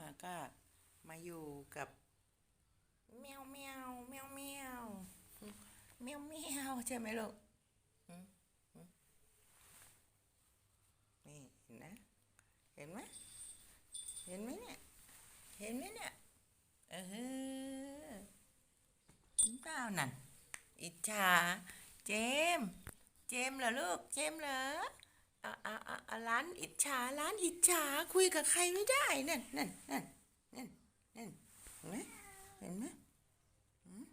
มาก็มาอยู่กับแมวแมวแมวแมวแมวแมวใช่ไหมลูกอืมอืมนี่เห็นนะ เห็นไหมเห็นไหมเนี่ย เห็นไหมเนี่ยเออเปล่านั่นอิจฉาเจมส์เจมส์เหรอลูก เจมส์เหรอ ร้านอิจฉาร้านอิจฉาคุยกับใครไม่ได้นั่นนั่นนั่นนั่นนั่นเห็นไหมเห็นไหมอืม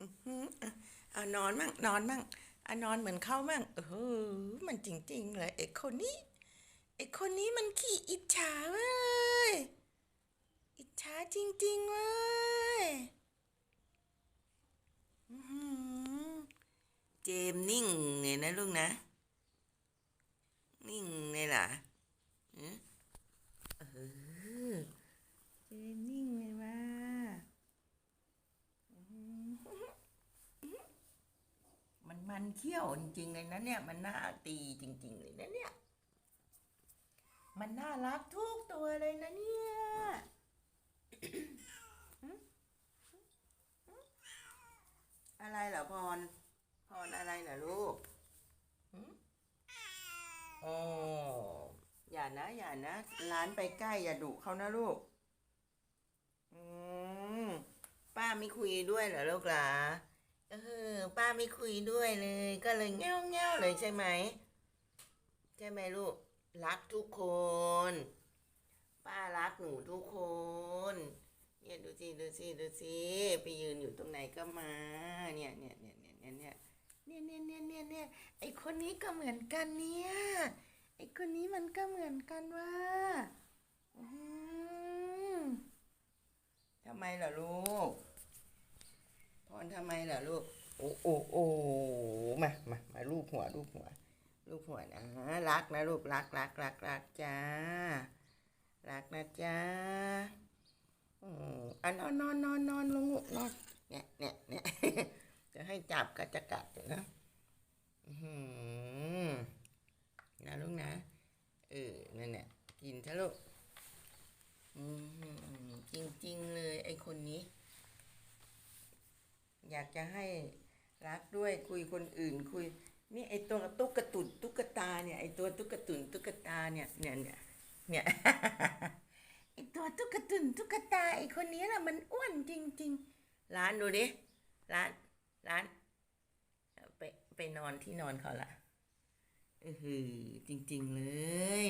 อื้อหืออะอะนอนมั่งนอนมั่งอะนอนเหมือนเขามั่งเออมันจริง ๆ เลยไอ้คนนี้ไอ้คนนี้มันขี้อิจฉาเว้ยอิจฉาจริงๆเว้ยอื้อหือเจมนิ่งเลยนะลูกนะ นิ่งเลยล่ะหือเออเจมส์นิ่งเลยว่ามันมันเขี้ยวจริงๆเลยนะเนี่ย มันน่าตีจริง ๆ เลยนะเนี่ย มันน่ารักทุกตัวเลยนะเนี่ยอะไรเหรอพรอะไรเหรอลูกหึโอ้อย่า นะอย่านะร้านไปใกล้อย่าดุเขานะลูก อืมป้าไม่คุยด้วยเหรอลูกหลาเออป้าไม่คุยด้วยเลย ก็เลยเงี้ยวเงี้ยวเลยใช่ไหมใช่ไหมลูก รักทุกคน ป้ารักหนูทุกคน เนี่ยดูสิดูสิดูสิไปยืนอยู่ตรงไหนก็มา เนี่ยเนี่ยเนี่ยเนี่ยเนี่ยเนี่ยเนี่ยเนี่ยเนี่ยเนี่ยเนี่ยไอคนนี้ก็เหมือนกันเนี่ย ก็เหมือนกันว่าอืมทำไมล่ะลูก พรทำไมล่ะลูก โอ้โอ้โอ้มามามาลูบหัวลูบหัวลูบหัวนะรักนะลูกรักรักรักรักจ้ารักนะจ้าอืมอะนอนนอนนอนนอนลงลูกนอนเนี่ยเนี่ยเนี่ยจะให้จับก็จะกัดอยู่นะอื้อหือนะลูกนะ เออ นั่นแหละกินซะลูกอืมจริง ๆ เลยไอ้ คนนี้ อยากจะให้รักด้วยคุยคนอื่นคุย นี่ไอ้ตัวตุ๊กตุนตุ๊กตาเนี่ยไอ้ตัวตุ๊กตุนตุ๊กตาเนี่ยเนี่ยเนี่ยเนี่ยไอตัวตุ๊กตุนตุ๊กตาไอคนนี้น่ะมันอ้วนจริง ๆ ร้านดูดิร้านร้านไปไปนอนที่นอนเขาละเออหือจริง ๆ เลย